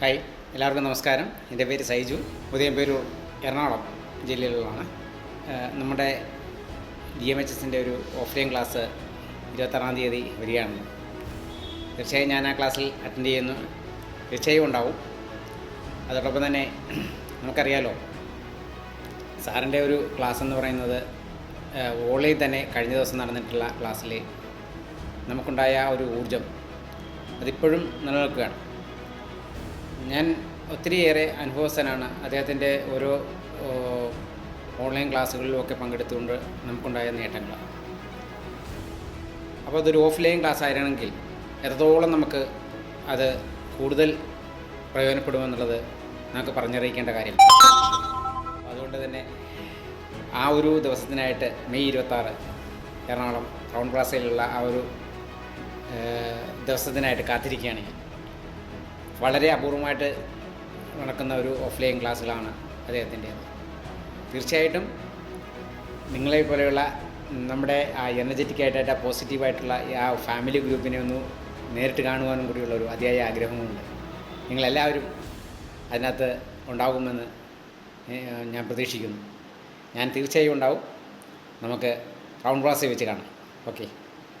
Hi എല്ലാവർക്കും നമസ്കാരം. എന്റെ പേര് സൈജു. ഉദയംപേരൂർ എറണാകുളം ജില്ലയിലുള്ളതാണ്. നമ്മുടെ ഡി എം എച്ച് എസിന്റെ ഒരു ഓഫ്ലൈൻ ക്ലാസ് ഇരുപത്താറാം തീയതി വരികയാണ്. തീർച്ചയായും ഞാൻ ആ ക്ലാസ്സിൽ അറ്റൻഡ് ചെയ്യുന്നു. തീർച്ചയായും ഉണ്ടാവും. അതോടൊപ്പം തന്നെ നമുക്കറിയാലോ സാറിന്റെ ഒരു ക്ലാസ് എന്ന് പറയുന്നത് ഓൺലൈൻ തന്നെ കഴിഞ്ഞ ദിവസം നടന്നിട്ടുള്ള ക്ലാസ്സിൽ നമുക്കുണ്ടായ ഒരു ഊർജം അതിപ്പോഴും നിലനിൽക്കുകയാണ്. ഞാൻ ഒത്തിരിയേറെ അനുഭവസ്ഥനാണ്. അദ്ദേഹത്തിന്റെ ഓരോ ഓൺലൈൻ ക്ലാസ്സുകളിലും ഒക്കെ പങ്കെടുത്തുകൊണ്ട് നമുക്കുണ്ടായ നേട്ടങ്ങൾ അപ്പോൾ അതൊരു ഓഫ്ലൈൻ ക്ലാസ് ആയിരുന്നെങ്കിൽ എത്രത്തോളം നമുക്ക് അത് കൂടുതൽ പ്രയോജനപ്പെടുമെന്നുള്ളത് നമുക്ക് പറഞ്ഞറിയിക്കേണ്ട കാര്യം അതുകൊണ്ട് തന്നെ ആ ഒരു ദിവസത്തിനായിട്ട് മെയ് ഇരുപത്താറ് എറണാകുളം ടൗൺ പ്ലാസയിലുള്ള ആ ഒരു ദിവസത്തിനായിട്ട് കാത്തിരിക്കുകയാണ് ഞാൻ വളരെ അപൂർവമായിട്ട് നടക്കുന്ന ഒരു ഓഫ്ലൈൻ ക്ലാസ്സുകളാണ് അദ്ദേഹത്തിന്റേത്. തീർച്ചയായിട്ടും നിങ്ങളെ പോലെയുള്ള നമ്മുടെ ആ എനർജറ്റിക് ആയിട്ട് ആ പോസിറ്റീവായിട്ടുള്ള ആ ഫാമിലി ഗ്രൂപ്പിനെ ഒന്ന് നേരിട്ട് കാണുവാനും കൂടിയുള്ള ഒരു അതിയായ ആഗ്രഹമുണ്ട്. നിങ്ങളെല്ലാവരും അതിനകത്ത് ഉണ്ടാകുമെന്ന് ഞാൻ പ്രതീക്ഷിക്കുന്നു. ഞാൻ തീർച്ചയായും ഉണ്ടാവും. നമുക്ക് റൗണ്ട് ക്ലാസ് വെച്ച് കാണാം. ഓക്കെ